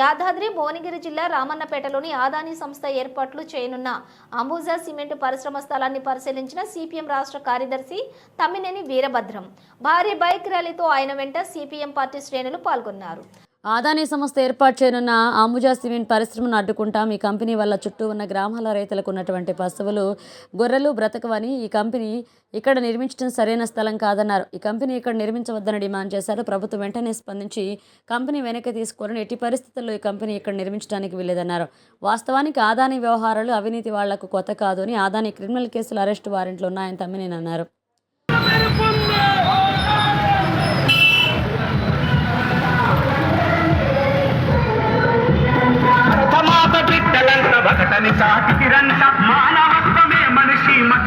యాదాద్రి భువనగిరి జిల్లా రామన్నపేటలోని ఆదాని సంస్థ ఏర్పాట్లు చేయనున్న అంబుజా సిమెంట్ పరిశ్రమ స్థలాన్ని పరిశీలించిన సిపిఎం రాష్ట్ర కార్యదర్శి తమ్మినేని వీరభద్రం. భారీ బైక్ ర్యాలీతో ఆయన వెంట సిపిఎం పార్టీ శ్రేణులు పాల్గొన్నారు. ఆదాని సంస్థ ఏర్పాటు చేయనున్న అంబుజా సిమెంట్ పరిశ్రమను అడ్డుకుంటాం. ఈ కంపెనీ వల్ల చుట్టూ ఉన్న గ్రామాల రైతులకు ఉన్నటువంటి పశువులు గొర్రెలు బ్రతకవని ఈ కంపెనీ ఇక్కడ నిర్మించడం సరైన స్థలం కాదన్నారు. ఈ కంపెనీ ఇక్కడ నిర్మించవద్దని డిమాండ్ చేశారు. ప్రభుత్వం వెంటనే స్పందించి కంపెనీ వెనక్కి తీసుకోవాలని ఎట్టి పరిస్థితుల్లో ఈ కంపెనీ ఇక్కడ నిర్మించడానికి వీలేదన్నారు వాస్తవానికి ఆదాని వ్యవహారాలు అవినీతి వాళ్ళకు కొత్త కాదు అని ఆదాని క్రిమినల్ కేసులు అరెస్టు వారెంట్లు ఉన్నాయని తమ్మినేనన్నారు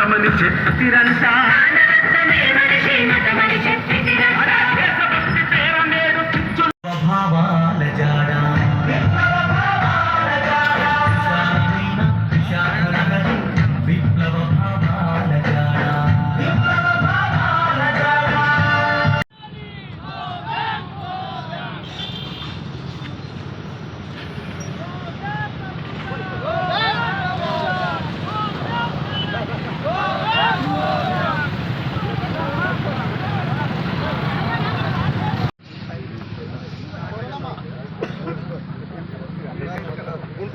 మనిషి మతమని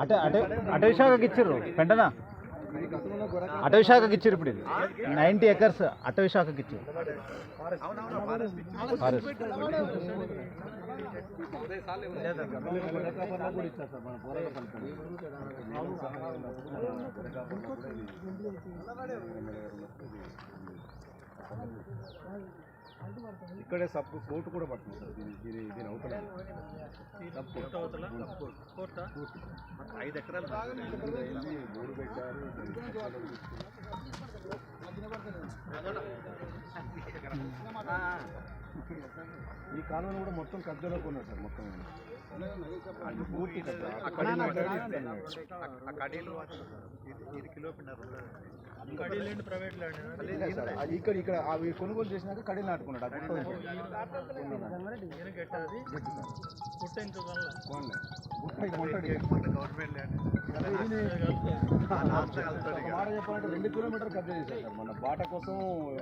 అట అటవీ అటవీ శాఖకి ఇచ్చిర్రు. వెంటనా అటవీ శాఖకి ఇచ్చిర్రు ఇప్పుడు ఇది నైంటీ ఎకర్స్ అటవీ శాఖకి ఇచ్చారు ఫారెస్ట్ ఇక్కడే సబ్ కోర్టు కూడా పడుతుంది సార్. దీని దీని దీని అవతల. ఐదు ఎకరాలు మూడు పెట్టారు ఈ కాలంలో కూడా మొత్తం కబ్జాలో కొన్నారు సార్ మొత్తం. అది పూర్తి కబ్జా. లేదు సార్. అది ఇక్కడ ఇక్కడ అవి కొనుగోలు చేసినాక కడి నాటుకున్నాడు మాట చెప్పాలంటే రెండు కిలోమీటర్ కబ్జా చేశారు సార్. మన బాట కోసం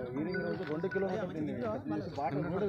ఈవినింగ్ రోజు రెండు కిలోమీటర్ బాట కూడా